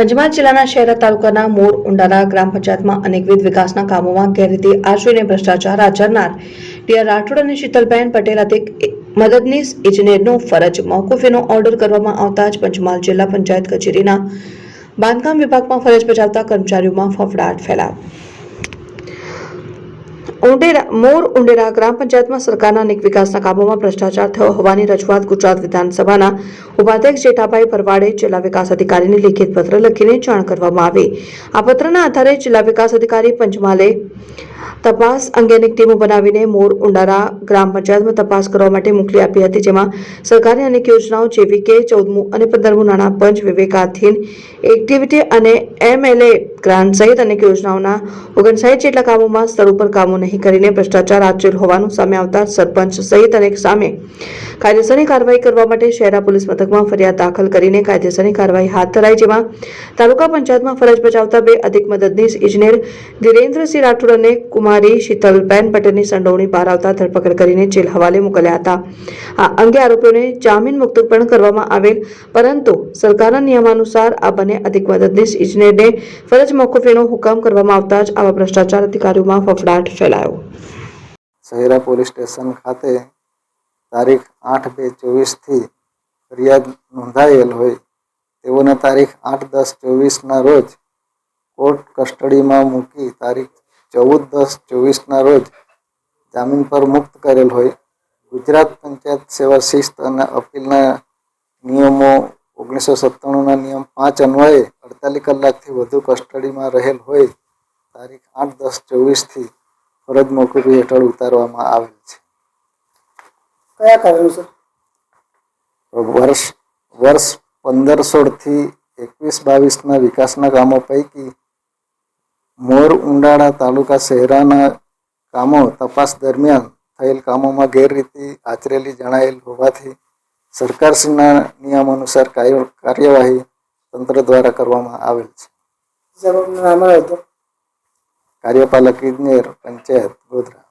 પંચમહાલ જિલ્લાના શહેરા તાલુકાના મોર ઉંડાલા ગ્રામ પંચાયતમાં અનેકવિધ વિકાસના કામોમાં ગેરરીતિ આચરીને ભ્રષ્ટાચાર આચરનાર ડીઆર રાઠોડ અને શીતલબેન પટેલ મદદનીશ ઇજનેરનો ફરજ. મોકૂફીનો ઓર્ડર કરવામાં આવતા જ પંચમહાલ જિલ્લા પંચાયત કચેરીના બાંધકામ વિભાગમાં ફરજ બજાવતા કર્મચારીઓમાં ફફડાટ ફેલાયો ઉંડેરા, મોર ઉંડેરા ગ્રામ પંચાયતમાં સરકારના અનેક વિકાસના કામોમાં ભ્રષ્ટાચાર થયો હોવાની રજૂઆત ગુજરાત વિધાનસભાના ઉપાધ્યક્ષ જેઠાભાઈ ભરવાડે જિલ્લા વિકાસ અધિકારીને લિખિત પત્ર લખીને જાણ કરવામાં આવી. આ પત્રના આધારે જિલ્લા વિકાસ અધિકારી પંચમહાલે તપાસ અંગેની ટીમો બનાવીને મોર ઉંડારા ગ્રામ પંચાયતમાં તપાસ કરવા માટે મોકલી આપી હતી, જેમાં સરકારની અનેક યોજનાઓ જેવી કે ચૌદમું અને પંદરમું નાણાં પંચ વિવેકાધીન એક્ટિવિટી અને એમએલએ ગ્રાન્ટ સહિત અનેક યોજનાઓના ઓગણસાઠ જેટલા કામોમાં સ્થળ ઉપર કામો નહીં કરીને ભ્રષ્ટાચાર આચરેલ હોવાનું સામે આવતા સરપંચ સહિત અનેક સામે કાયદેસરની કાર્યવાહી કરવા માટે શહેરા પોલીસ મથકમાં ફરિયાદ દાખલ કરીને કાયદેસરની કાર્યવાહી હાથ ધરાઈ, જેમાં તાલુકા પંચાયતમાં ફરજ બજાવતા બે અધિક મદદનીશ ઇજનેર ધીરેન્દ્રસિંહ રાઠોડ અને કુમારી શીતલબેન પટેલની સંડોવણી બહાર આવતા ધરપકડ કરીને જેલ હવાલે મોકલ્યા હતા. આ અંગે આરોપીઓને જામીન મુક્ત પણ કરવામાં આવેલ, પરંતુ સરકારના નિયમાનુસાર આ બંને અધિક મદદનીશ ઇજનેરને ફરજ મોકૂફીનો હુકમ કરવામાં આવતા જ આવા ભ્રષ્ટાચાર અધિકારીઓમાં ફફડાટ ફેલાયો. શહેરા પોલીસ સ્ટેશન ખાતે તારીખ આઠ બે ચોવીસથી ફરિયાદ નોંધાયેલ હોય. તેઓને તારીખ આઠ દસ ચોવીસના રોજ કોર્ટ કસ્ટડીમાં મૂકી તારીખ ચૌદ દસ ચોવીસના રોજ જામીન પર મુક્ત કરેલ હોય. ગુજરાત પંચાયત સેવા શિસ્ત અને અપીલના નિયમો ઓગણીસો સત્તાણુંના નિયમ પાંચ અન્વયે અડતાલીસ કલાકથી વધુ કસ્ટડીમાં રહેલ હોય. તારીખ આઠ દસ ચોવીસથી ફરજ મોકૂફી હેઠળ ઉતારવામાં આવેલ છે. કયા કારણોસર વર્ષ વર્ષ પંદર સોળથી એકવીસ બાવીસના વિકાસના કામો પૈકી મોર ઉંડાણા તાલુકા શહેરાના કામો તપાસ દરમિયાન થયેલ કામોમાં ગેરરીતિ આચરેલી જણાયેલ હોવાથી સરકારશ્રીના નિયમ અનુસાર કાર્ય- કાર્યવાહી તંત્ર દ્વારા કરવામાં આવેલ છે. જવાબનું નામ આવે તો કાર્યપાલક ઇજનેર પંચાયત ગોધરા